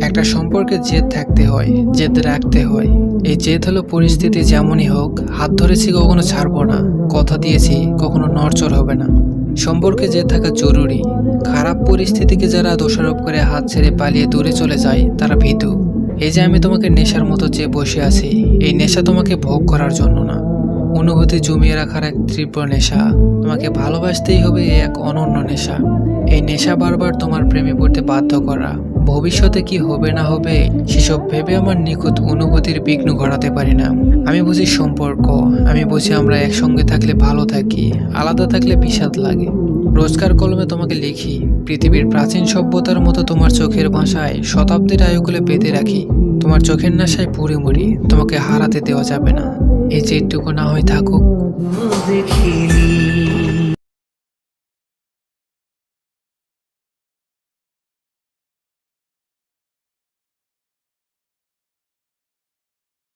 একটা সম্পর্কে জেদ থাকতে হয়, জেদ রাখতে হয়। এই জেদ হলো পরিস্থিতি যেমনই হোক, হাত ধরেছি কখনো ছাড়বো না, কথা দিয়েছি কখনো নড়চড় হবে না। সম্পর্কে জেদ থাকা জরুরি। খারাপ পরিস্থিতিকে যারা দোষারোপ করে হাত ছেড়ে পালিয়ে দূরে চলে যায়, তারা ভীতু। এই যে আমি তোমাকে নেশার মতো চেয়ে বসে আছি, এই নেশা তোমাকে ভোগ করার জন্য না। অনুভূতি জমিয়ে রাখার এক তীব্র নেশা। তোমাকে ভালোবাসতেই হবে এক অনন্য নেশা। এই নেশা বারবার তোমার প্রেমে পড়তে বাধ্য করা। ভবিষ্যতে কি হবে না হবে, সেসব ভেবে আমার নিখুঁত অনুভূতির বিঘ্ন ঘটাতে পারি না। আমি বুঝি সম্পর্ক, আমি বুঝি আমরা একসঙ্গে থাকলে ভালো থাকি, আলাদা থাকলে বিষাদ লাগে। রোজকার কলমে তোমাকে লিখি, পৃথিবীর প্রাচীন সভ্যতার মতো তোমার চোখের ভাষায় শতাব্দীর আয়ুকুলে বেঁধে রাখি। তোমার চোখের নেশায় পুড়ে মরি, তোমাকে হারাতে দেওয়া যাবে না। এই যেটুকু না হয়ে থাকুক। দেখিনি